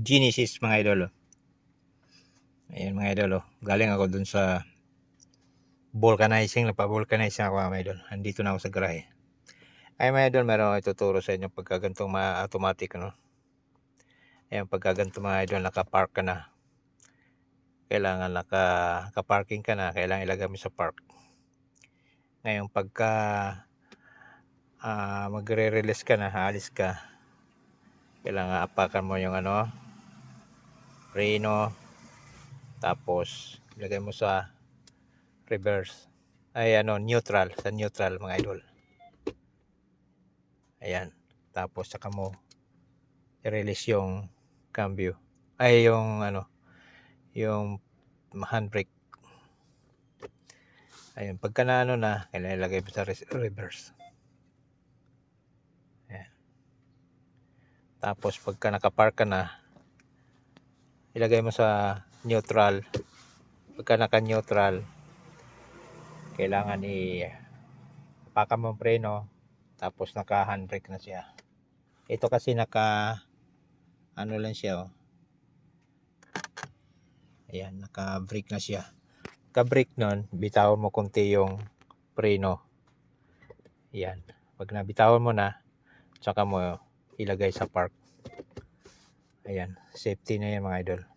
Genesis mga idol. oh. Ayan mga idol. oh. Galing ako dun sa vulcanizing. Nagpa-vulcanizing ako mga idol. Andito na ako sa garahe. Ay mga idol, meron ako ituturo sa inyo pagkagantong ma-automatic. No? Ayan, pagkaganto mga idol, nakapark ka na. Kailangan naka, naka-parking ka na. Kailangan ilagay mo sa park. Ngayon, pagka ah, magre-release ka na, aalis ka, kailangan apakan mo yung ano, preno, tapos ilagay mo sa reverse. Ay ano, neutral, sa neutral mga idol. Ayan. Tapos saka mo i-release yung cambio. Ay yung ano, yung handbrake. Ayun, pagka na ano na, ilagay mo sa reverse. Ayan. Tapos pagka nakapark ka na, ilagay mo sa neutral. Pagka naka-neutral, kailangan i paka mo preno, tapos naka-handbrake na siya. Ito kasi naka ano lang siya oh. Ayan, naka-brake na siya. Ka-brake nun, bitawan mo konti yung preno. Ayan. Pag nabitawan mo na, tsaka mo ilagay sa park. Ayan, safety na yan mga idol.